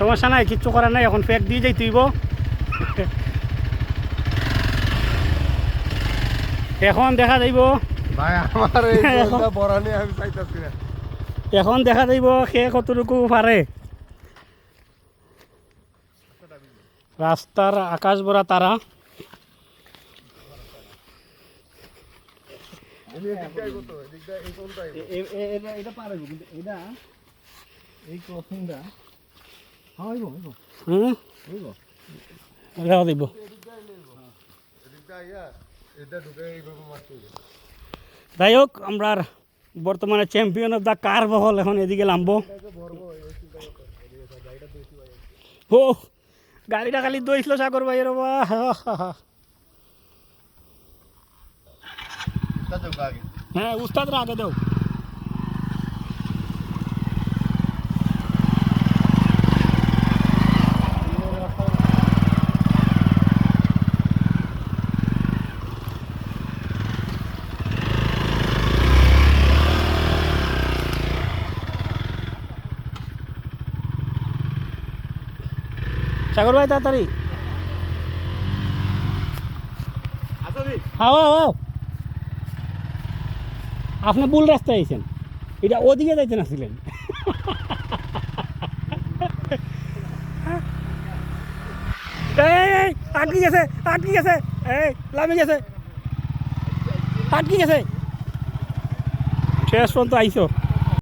সমস্যা নাই কিচ্ছু করার নাই এখন ফেক দিয়ে যাই তুইব এখন দেখা যাইব। ভাই আমার এই জলটা বড়ানি আমি চাইতাছি না। এখন দেখা যাইব সে কতটুকু পারে। রাস্তার আকাশ ভরা তারা। এটা কিন্তু এটা এই ক্রসিংটা হ্যাঁ দিব। যাই হোক আমরা বর্তমানে চ্যাম্পিয়ন অফ দ্য কার বহল এখন এদিকে নামবো ও গাড়িটা খালি দইছিল সাগর ভাই রবা। হ্যাঁ উস্তাদরা আগে দাও সাগর ভাই তাড়াতাড়ি। হাও হাও হাও আপনি ভুল রাস্তায় আইছেন। এটা ওদিকে যাইতে নাছিলেন। এই, আটকে গেছে আটকে গেছে। এই লামে গেছে। আটকে গেছে। শেষ পর্যন্ত আইসো